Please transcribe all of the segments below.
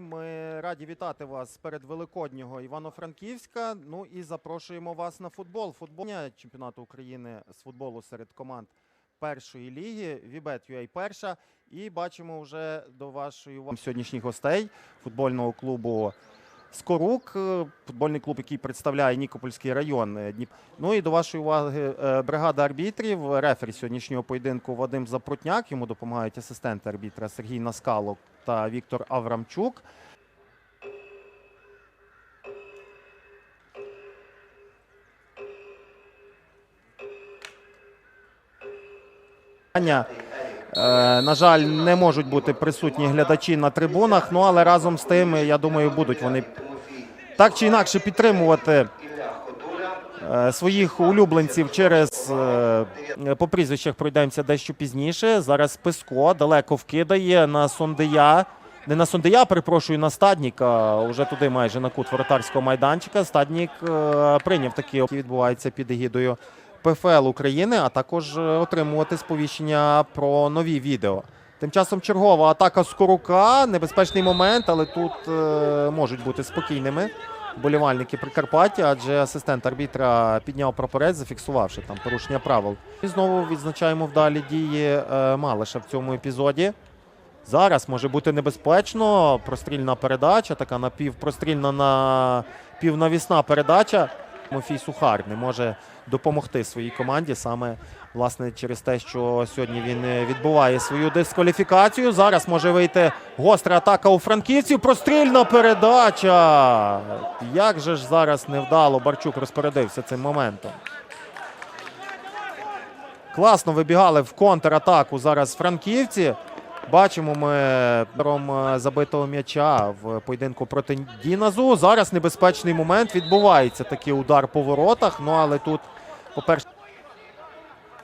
Ми раді вітати вас перед Великоднього Івано-Франківська. Ну і запрошуємо вас на футбол. Футбольня чемпіонату України з футболу серед команд першої ліги. Вібет UA перша. І бачимо вже до вашої вам сьогоднішніх гостей футбольного клубу Скорук, е, футбольний клуб, який представляє Нікопольський район. е, Ну і до вашої уваги е, бригада арбітрів. Рефері сьогоднішнього поєдинку Вадим Запрутняк. Йому допомагають асистенти арбітра Сергій Наскалок та Віктор Аврамчук. Е, На жаль, не можуть бути присутні глядачі на трибунах, ну але разом з тим, я думаю, будуть вони так чи інакше підтримувати е, своїх улюбленців через е, по прізвищах пройдемося дещо пізніше. Зараз Писко далеко вкидає на Сондея. Не на Сондея, перепрошую, на Стадніка. Уже туди майже на кут воротарського майданчика. Стаднік е, прийняв такі, які відбуваються під егідою ПФЛ України, а також е, отримувати сповіщення про нові відео. Тим часом чергова атака Скорука. Небезпечний момент, але тут е, можуть бути спокійними болівальники Прикарпаття, адже асистент арбітра підняв прапорець, зафіксувавши там порушення правил. І знову відзначаємо вдалі дії е, Малиша в цьому епізоді. Зараз може бути небезпечно. Прострільна передача, така напівпрострільна на півнавісна передача. Тимофій Сухар не може допомогти своїй команді саме власне через те, що сьогодні він е, відбуває свою дискваліфікацію. Зараз може вийти гостра атака у франківців. Прострільна передача. Як же ж зараз невдало Барчук розпорядився цим моментом. Класно вибігали в контратаку зараз франківці. Бачимо ми пером е, забитого м'яча в поєдинку проти Діназу. Зараз небезпечний момент. Відбувається такий удар по воротах. Ну але тут, по-перше,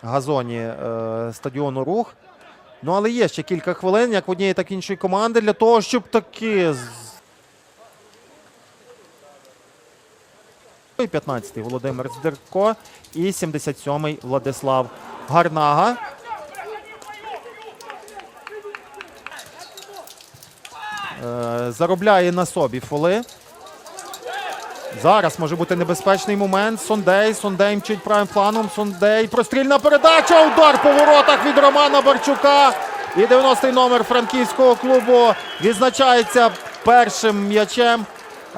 газоні е, стадіону рух. Ну але є ще кілька хвилин, як в однієї, так і іншої команди, для того, щоб таки. з- 15-й Володимир Здирко і 77-й Владислав Гарнага. Заробляє на собі фоли. Зараз може бути небезпечний момент. Сондей. Сондей мчить правим фланом. Сондей. Прострільна передача. Удар по воротах від Романа Барчука. І 90-й номер франківського клубу відзначається першим м'ячем.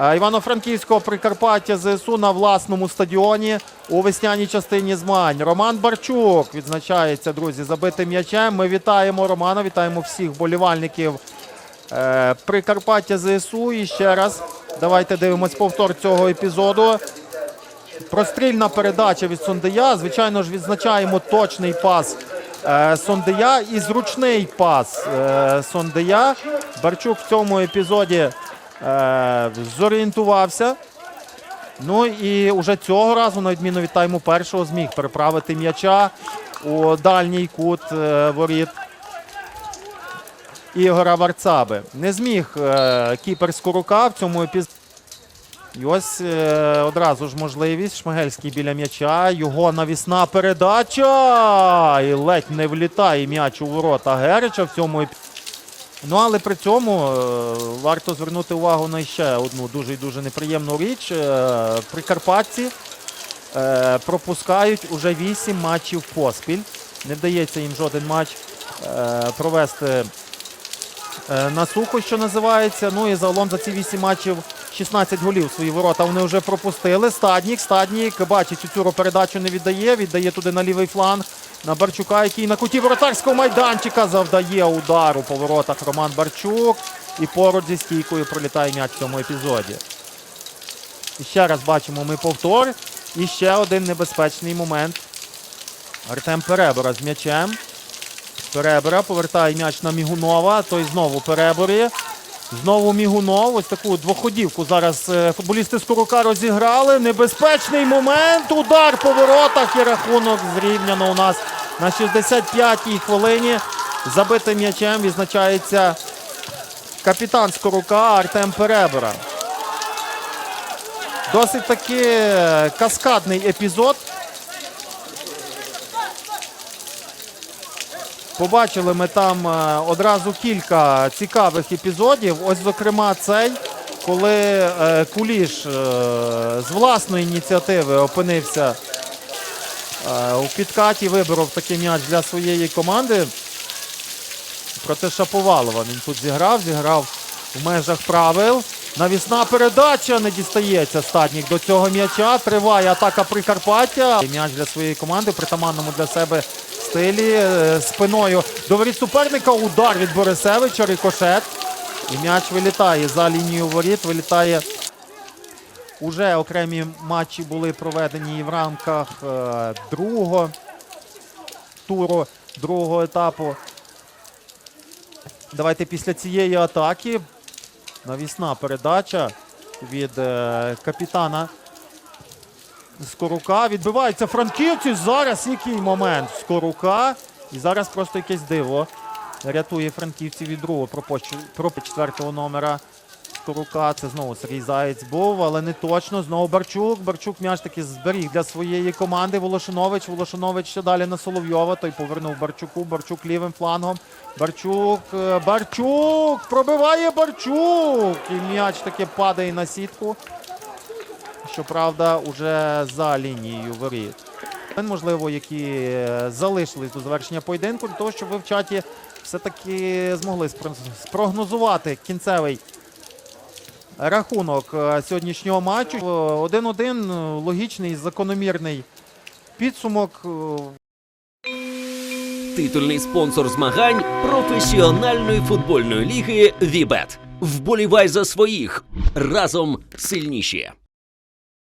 е, Івано-Франківського Прикарпаття ЗСУ на власному стадіоні у весняній частині змагань. Роман Барчук відзначається, друзі, забитим м'ячем. Ми вітаємо Романа, вітаємо всіх болівальників Е, Прикарпаття ЗСУ. І ще раз давайте дивимось повтор цього епізоду. Прострільна передача від Сондея. Звичайно ж, відзначаємо точний пас е, Сондея і зручний пас е, Сондея. Барчук в цьому епізоді е, зорієнтувався. Ну і уже цього разу, на відміну від тайму першого, зміг переправити м'яча у дальній кут е, воріт Ігора Варцаби. Не зміг е, кіпер Скорука в цьому епізоді. І ось е, одразу ж можливість. Шмигельський біля м'яча. Його навісна передача. І ледь не влітає м'яч у ворота Герича в цьому епізоді. Ну, але при цьому е, варто звернути увагу на ще одну дуже і дуже неприємну річ. Е, Прикарпатці пропускають уже 8 матчів поспіль. Не вдається їм жоден матч провести на сухо, що називається. Ну і загалом за ці 8 матчів 16 голів свої ворота вони вже пропустили. Стаднік, Стаднік бачить цю передачу не віддає. Віддає туди на лівий фланг. На Барчука, який на куті воротарського майданчика завдає удару по воротах Роман Барчук. І поруч зі стійкою пролітає м'яч в цьому епізоді. І ще раз бачимо ми повтор. І ще один небезпечний момент. Артем Перебора з м'ячем. Перебора повертає м'яч на Мігунова. Той знову переборює. Знову Мігунов. Ось таку двоходівку зараз е, футболісти Скорука розіграли. Небезпечний момент. Удар по воротах і рахунок зрівняно у нас на 65-й хвилині. Забитим м'ячем відзначається капітан Скорука Артем Перебера. Досить таки е, каскадний епізод. Побачили ми там е, одразу кілька цікавих епізодів. Ось, зокрема, цей, коли е, Куліш е, з власної ініціативи опинився у підкаті, виборов такий м'яч для своєї команди. Проти Шаповалова він тут зіграв, зіграв в межах правил. Навісна передача не дістається статнік до цього м'яча. Триває атака Прикарпаття. М'яч для своєї команди, притаманному для себе стилі. Е, Спиною до воріт суперника. Удар від Борисевича, рикошет. І м'яч вилітає за лінію воріт. Вилітає. Уже окремі матчі були проведені в рамках е, другого туру, другого етапу. Давайте після цієї атаки навісна передача від е, капітана Скорука. Відбиваються франківці. Зараз який момент Скорука. І зараз просто якесь диво. Рятує франківців від другого пропоч- про четвертого номера Скорука. Це знову Сергій Заєць був, але не точно. Знову Барчук. Барчук м'яч таки зберіг для своєї команди. Волошинович. Волошинович ще далі на Соловйова. Той повернув Барчуку. Барчук лівим флангом. Барчук. е, Барчук! Пробиває Барчук! І м'яч таки падає на сітку. Щоправда, уже за лінією воріт. Можливо, які е, залишились до завершення поєдинку, для того, щоб ви в чаті все-таки змогли спрогнозувати кінцевий рахунок е, сьогоднішнього матчу. Е, 1-1 е, логічний, закономірний підсумок. Титульний спонсор змагань професіональної футбольної ліги Вібет. Вболівай за своїх разом сильніші.